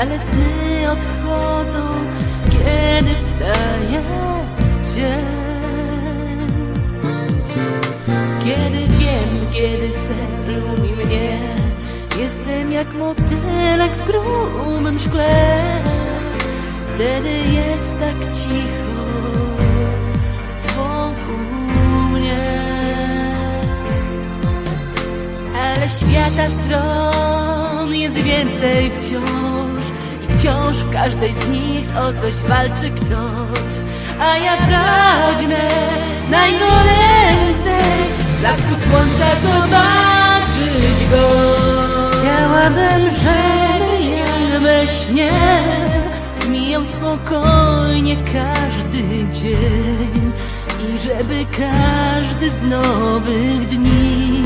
ale sny odchodzą, kiedy wstaje dzień. Kiedy wiem, kiedy sen lumi mnie, jestem jak motylek w grubym szkle. Wtedy jest tak cicho wokół mnie. Ale świata stron jest więcej wciąż. I wciąż w każdej z nich o coś walczy ktoś. A ja pragnę najgoręcej. Blasku słońca zobaczyć go. Chciałabym, żeby jak we śnie Mijał spokojnie każdy dzień. I żeby każdy z nowych dni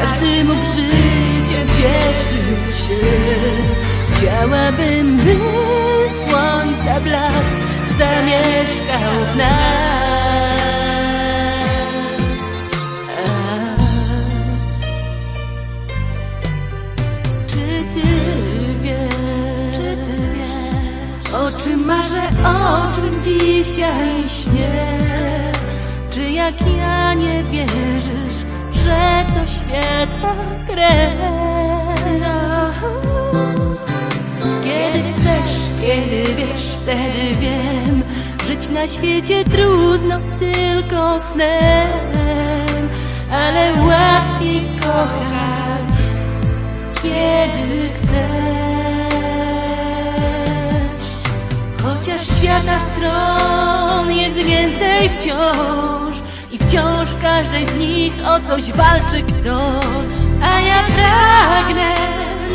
każdy mógł życiem cieszyć się. Chciałabym, by słońca blask zamieszkał w nas. Czy ty wiesz? Czy ty wiesz? O czym marzę, o czym dzisiaj śnię? Czy jak ja nie wierzysz, że to świetna krew? Kiedy chcesz, kiedy wiesz, wtedy wiem Żyć na świecie trudno tylko snem Ale łatwiej kochać kiedy chcesz. Chociaż świata stron jest więcej wciąż każdej z nich o coś walczy ktoś. A ja pragnę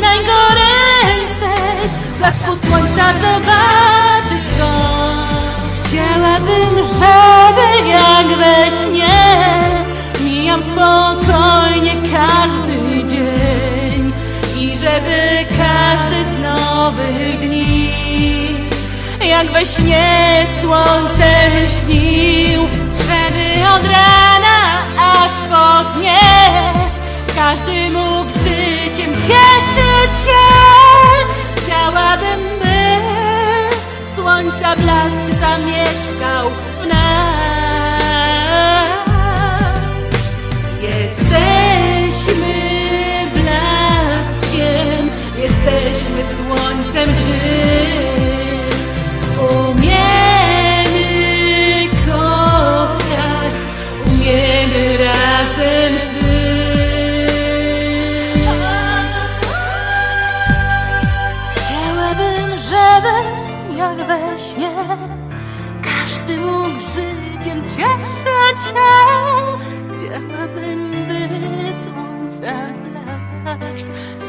najgoręcej blasku słońca zobaczyć go. Chciałabym, żeby jak we śnie mijał spokojnie każdy dzień i żeby każdy z nowych dni jak we śnie słońcem śnił, żeby od rana aż po zmierzch każdy mógł życiem cieszyć się. Chciałabym, by słońca blask zamieszkał w nas. We śnie każdy mógł życiem cieszyć się. Chciałabym, by w nas.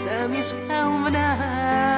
Zamieszkał w nas.